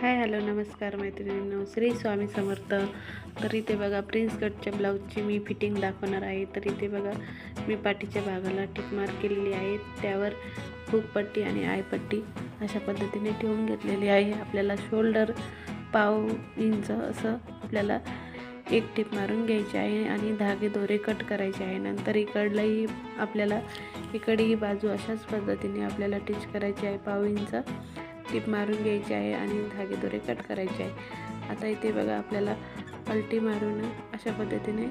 Hi hello नमस्कार मैत्रिणींनो. श्री स्वामी समर्थ. तर इथे बघा प्रिन्स कटच्या ब्लाऊजची मी फिटिंग दाखवणार आहे. तर इथे बघा मी पाठीच्या भागाला टिक मार्क केलेली आहे. त्यावर खूप पट्टी आणि आयपट्टी अशा पद्धतीने ठेवून घेतलेली आहे. आपल्याला शोल्डर पाव इंच असं आपल्याला एक टिप मारून घ्यायची आहे आणि धागे दोरे कट करायचे आहे. नंतर इकडलंही आपल्याला इकडेही बाजू अशाच पद्धतीने आपल्याला टिच करायची आहे. पाव इंच. टिप मारून घ्यायची आहे आणि धागे दोरे कट करायचे आहे. आता इथे बघा आपल्याला पलटी मारून अशा पद्धतीने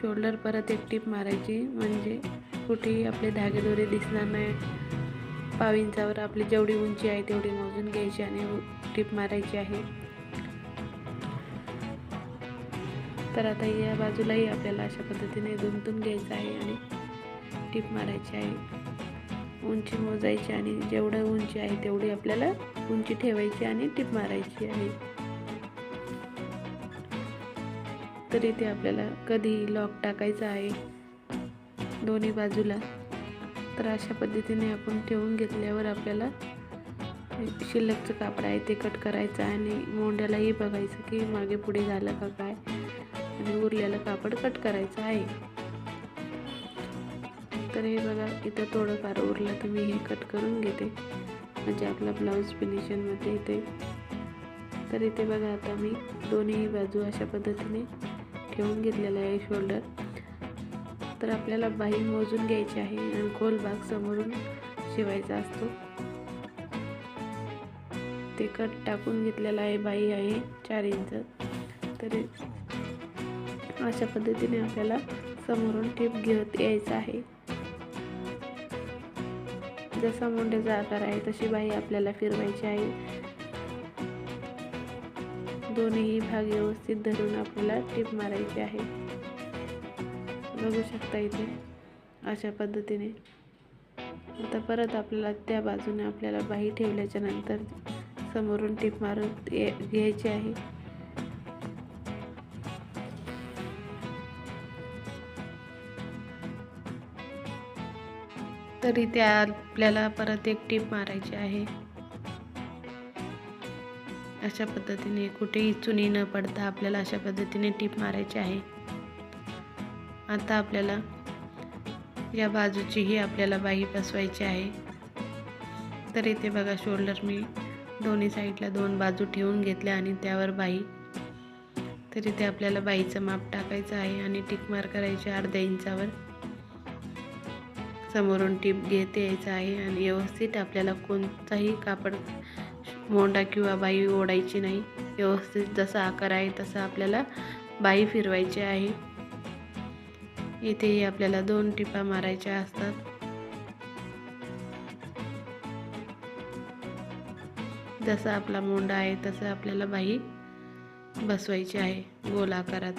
शोल्डर परत एक टिप मारायची. म्हणजे कुठेही आपले धागे दोरे दिसणार नाही. पाव इंचावर आपली जेवढी उंची आहे तेवढी मोजून घ्यायची आणि टिप मारायची आहे. तर आता या बाजूलाही आपल्याला अशा पद्धतीने गुंतून घ्यायचं आहे आणि टिप मारायची आहे. उंची मोजायची आणि जेवढं उंची आहे तेवढी आपल्याला उंची ठेवायची आणि टिप मारायची आहे. तर इथे आपल्याला कधी लॉक टाकायचा आहे दोन्ही बाजूला तर अशा पद्धतीने आपण ठेवून घेतल्यावर आपल्याला शिल्लकचं कापड आहे ते कट करायचं आणि मोंड्यालाही बघायचं की मागे पुढे झालं का काय आणि उरलेलं कापड कट करायचं आहे. तर हे बघा इथं थोडंफार उरलं तर मी हे कट करून घेते. म्हणजे आपला ब्लाऊज फिनिशिंगमध्ये येते तर इथे बघा आता मी दोन्ही बाजू अशा पद्धतीने ठेवून घेतलेला आहे शोल्डर तर आपल्याला बाही मोजून घ्यायची आहे आणि गोल भाग समोरून शिवायचा असतो. ते कट टाकून घेतलेला आहे बाही आहे चार इंच. तर अशा पद्धतीने आपल्याला समोरून टिप घेत यायचं आहे. जसा मुंड्याचा आकार आहे तशी बाई आपल्याला फिरवायची आहे. दोन्ही भाग व्यवस्थित धरून आपल्याला टिप मारायची आहे. बघू शकता इथे अशा पद्धतीने. आता परत आपल्याला त्या बाजूने आपल्याला बाही ठेवल्याच्या नंतर समोरून टिप मारून घ्यायची आहे. तरी त्या आपल्याला परत एक टीप मारायची आहे. अशा पद्धतीने कुठेही चुनी न पडता आपल्याला अशा पद्धतीने टीप मारायची आहे. आता आपल्याला या बाजूचीही आपल्याला बाही बसवायची आहे. तर इथे बघा शोल्डर मी दोन्ही साईडला दोन बाजू ठेवून घेतल्या आणि त्यावर बाई तर इथे आपल्याला बाईचं माप टाकायचं आहे आणि टिक मार करायचे अर्ध्या इंचावर. समोरून टीप घेत यायचं आहे आणि व्यवस्थित आपल्याला कोणताही कापड मोंडा किंवा बाई ओढायची नाही. व्यवस्थित जसा आकार आहे तसा आपल्याला बाई फिरवायची आहे. इथेही आपल्याला दोन टिपा मारायच्या असतात. जसा आपला मोंडा आहे तसं आपल्याला बाई बसवायची आहे गोल आकारात.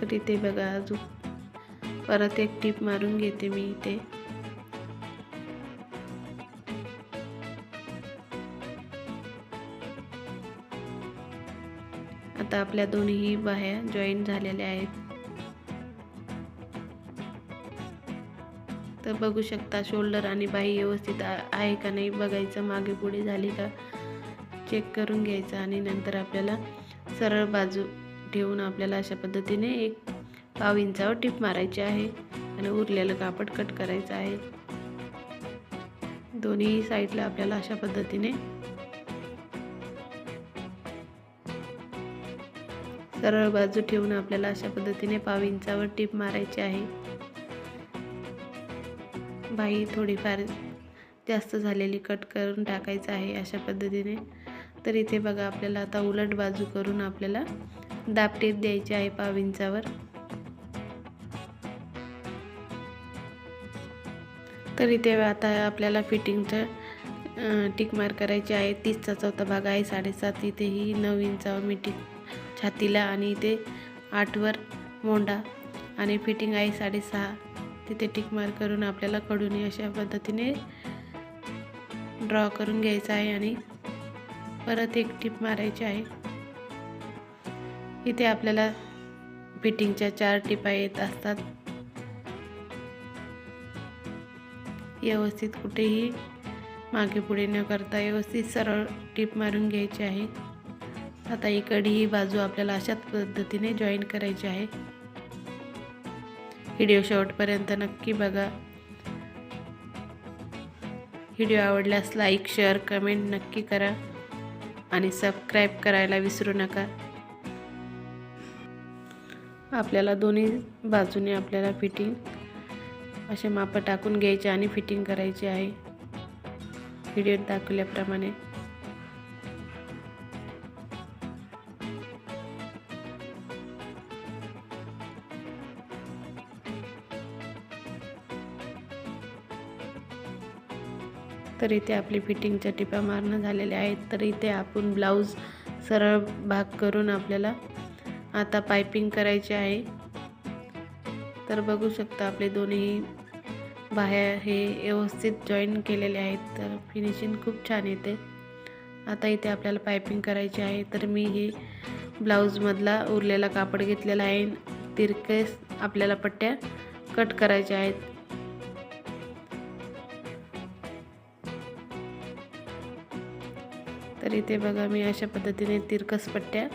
तर इथे बघा अजून. परत एक टीप मारून घेते मी इथे. आता आपल्या दोन्ही बाह्या जॉईन झालेल्या आहेत. तर बघू शकता शोल्डर आणि बाही व्यवस्थित आहे का नाही बघायचं. मागे पुढे झाली का चेक करून घ्यायचं आणि नंतर आपल्याला सरळ बाजू ठेवून आपल्याला अशा पद्धतीने एक पाव इंचावर टीप मारायची आहे आणि उरलेलं कापड कट करायचं आहे. दोन्ही साईडला आपल्याला अशा पद्धतीने सरळ बाजू ठेवून आपल्याला अशा पद्धतीने पाव इंचावर टीप मारायची आहे. बाई थोडीफार जास्त झालेली कट करून टाकायचं आहे अशा पद्धतीने. तर इथे बघा आपल्याला आता उलट बाजू करून आपल्याला दापटीत द्यायची आहे पाव इंचावर तर इथे आता आपल्याला फिटिंगचं टिक मार करायची आहे. तीसचा चौथा भाग आहे साडेसात. इथेही नऊ इंचावर मी टिक छातीला आणि इथे आठवर मोंडा आणि फिटिंग आहे साडेसहा. तिथे टिक मार करून आपल्याला कडून अशा पद्धतीने ड्रॉ करून घ्यायचं आहे आणि परत एक टिप मारायची आहे. इथे आपल्याला फिटिंगच्या चार टिपा येत असतात. व्यवस्थित कुठेही मागे पुढे न करता व्यवस्थित सरळ टीप मारून घ्यायची आहे. आता इकडे ही बाजू आपल्याला अशाच पद्धतीने जॉईन करायची आहे. व्हिडिओ शेवटपर्यंत नक्की बघा. व्हिडिओ आवडल्यास लाईक शेअर कमेंट नक्की करा आणि सबस्क्राईब करायला विसरू नका. आपल्याला दोन्ही बाजूने आपल्याला फिटिंग असे मापं टाकून घ्यायचे आणि फिटिंग करायची आहे. व्हिडिओत दाखवल्याप्रमाणे. तर इथे आपली फिटिंगच्या टिपा मारणं झालेल्या आहेत. तर इथे आपण ब्लाऊज सरळ भाग करून आपल्याला आता पायपिंग करायची आहे. तर बघू शकता आपले दोन्ही बाह्या हे व्यवस्थित जॉईन केलेले आहेत. तर फिनिशिंग खूप छान येते. आता इथे आपल्याला पायपिंग करायची आहे. तर मी हे ब्लाऊजमधला उरलेला कापड घेतलेला आहे. तिरकेस आपल्याला पट्ट्या कट करायच्या आहेत. तर इथे बघा मी अशा पद्धतीने तिरकस पट्ट्या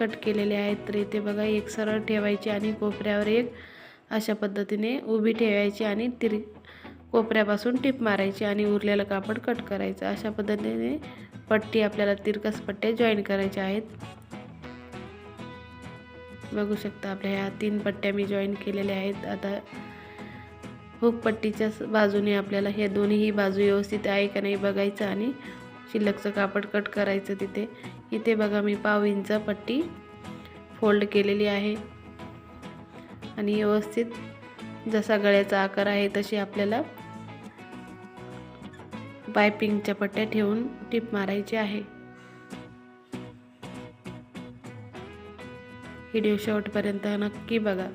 कट केलेले आहेत तर इथे बघा एक सरळ ठेवायची आणि कोपऱ्यावर एक अशा पद्धतीने उभी ठेवायची आणि तिर कोपऱ्यापासून टिप मारायची आणि उरलेलं कापड कट करायचं. अशा पद्धतीने पट्टी आपल्याला तिरकस पट्ट्या जॉईन करायच्या आहेत. बघू शकता आपल्या ह्या तीन पट्ट्या मी जॉईन केलेल्या आहेत. आता हुक पट्टीच्या बाजूने आपल्याला ह्या दोन्हीही बाजू व्यवस्थित आहे का नाही बघायचं आणि शिल्लकचं कापड कट करायचं तिथे. इथे बघा मी पाव इंच पट्टी फोल्ड केलेली आहे. आणि व्यवस्थित जसा गळ्याचा आकार आहे तशी आपल्याला पायपिंगच्या पट्ट्या ठेवून टिप मारायची आहे. व्हिडिओ शेवटपर्यंत नक्की बघा.